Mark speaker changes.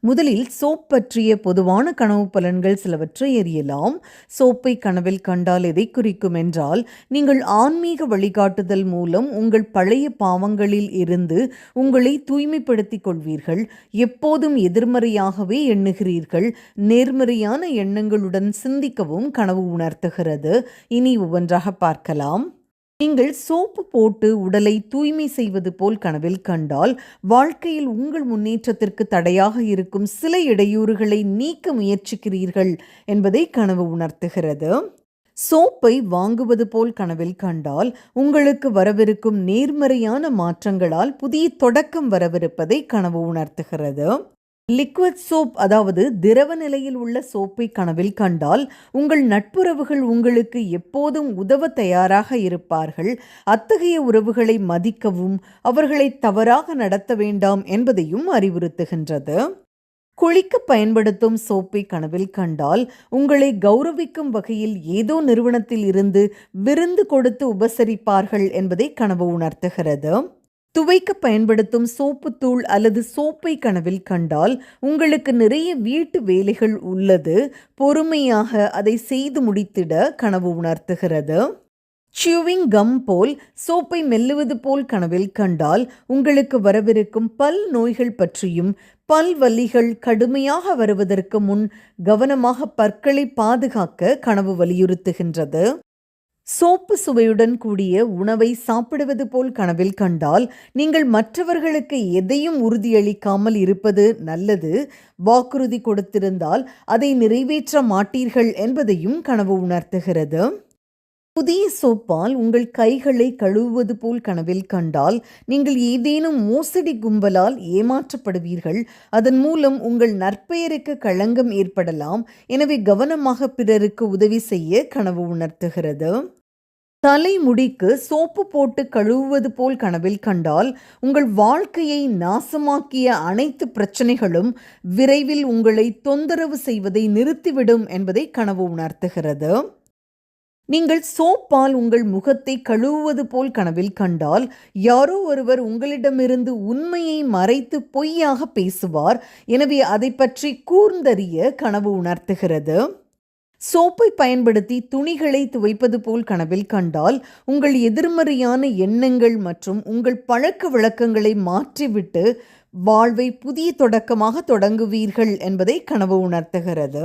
Speaker 1: முதலில் சோப் பற்றிய பொதுவான கனவு பலன்கள் சிலவற்றை எறியலாம். சோப்பை கனவில் கண்டால் எதை குறிக்கும் என்றால் நீங்கள் ஆன்மீக வழிகாட்டுதல் மூலம் உங்கள் பழைய பாவங்களில் இருந்து உங்களை தூய்மைப்படுத்திக் கொள்வீர்கள். எப்போதும் எதிர்மறையாகவே எண்ணுகிறீர்கள். நேர்மறையான எண்ணங்களுடன் சிந்திக்கவும் கனவு உணர்த்துகிறது. இனி ஒவ்வொன்றாக பார்க்கலாம். நீங்கள் சோப்பு போட்டு உடலை தூய்மை செய்வது போல் கனவில் கண்டால் வாழ்க்கையில் உங்கள் முன்னேற்றத்திற்கு தடையாக இருக்கும் சில இடையூறுகளை நீக்க முயற்சிக்கிறீர்கள் என்பதை கனவு உணர்த்துகிறது. சோப்பை வாங்குவது போல் கனவில் கண்டால் உங்களுக்கு வரவிருக்கும் நேர்மறையான மாற்றங்களால் புதிய தொடக்கம் வரவிருப்பதை கனவு உணர்த்துகிறது. லிக்விட் சோப் அதாவது திரவ நிலையில் உள்ள சோப்பை கனவில் கண்டால் உங்கள் நட்புறவுகள் உங்களுக்கு எப்போதும் உதவ தயாராக இருப்பார்கள். அத்தகைய உறவுகளை மதிக்கவும் அவர்களை தவறாக நடத்த வேண்டாம் என்பதையும் அறிவுறுத்துகின்றது. குளிக்க பயன்படுத்தும் சோப்பை கனவில் கண்டால் உங்களை கௌரவிக்கும் வகையில் ஏதோ நிறுவனத்தில் இருந்து விருந்து கொடுத்து உபசரிப்பார்கள் என்பதை கனவு உணர்த்துகிறது. துவைக்க பயன்படுத்தும் சோப்பு தூள் அல்லது சோப்பை கனவில் கண்டால் உங்களுக்கு நிறைய வீட்டு வேலைகள் உள்ளது. பொறுமையாக அதை செய்து முடித்திட கனவு உணர்த்துகிறது. சியூவிங் கம் போல் சோப்பை மெல்லுவது போல் கனவில் கண்டால் உங்களுக்கு வரவிருக்கும் பல் நோய்கள் பற்றியும் பல் வலிகள் கடுமையாக வருவதற்கு முன் கவனமாக பற்களை பாதுகாக்க கனவு வலியுறுத்துகின்றது. சோப்பு சுவையுடன் கூடிய உணவை சாப்பிடுவது போல் கனவில் கண்டால் நீங்கள் மற்றவர்களுக்கு எதையும் உறுதியளிக்காமல் இருப்பது நல்லது. வாக்குறுதி கொடுத்திருந்தால் அதை நிறைவேற்ற மாட்டீர்கள் என்பதையும் கனவு உணர்த்துகிறது. புதிய சோப்பால் உங்கள் கைகளை கழுவுவது போல் கனவில் கண்டால் நீங்கள் ஏதேனும் மோசடி கும்பலால் ஏமாற்றப்படுவீர்கள். அதன் மூலம் உங்கள் நற்பெயருக்கு களங்கம் ஏற்படலாம். எனவே கவனமாக பிறருக்கு உதவி செய்ய கனவு உணர்த்துகிறது. தலைமுடிக்கு சோப்பு போட்டு கழுவுவது போல் கனவில் கண்டால் உங்கள் வாழ்க்கையை நாசமாக்கிய அனைத்து பிரச்சனைகளும் விரைவில் உங்களை தொந்தரவு செய்வதை நிறுத்திவிடும் என்பதை கனவு உணர்த்துகிறது. நீங்கள் சோப்பால் உங்கள் முகத்தை கழுவுவது போல் கனவில் கண்டால் யாரோ ஒருவர் உங்களிடமிருந்து உண்மையை மறைத்து பொய்யாக பேசுவார். எனவே அதை பற்றி கூர்ந்தறிய கனவு உணர்த்துகிறது. சோப்பை பயன்படுத்தி துணிகளை துவைப்பது போல் கனவில் கண்டால் உங்கள் எதிர்மறையான எண்ணங்கள் மற்றும் உங்கள் பழக்க வழக்கங்களை மாற்றிவிட்டு வாழ்வை புதிய தொடக்கமாக தொடங்குவீர்கள் என்பதை கனவு உணர்த்துகிறது.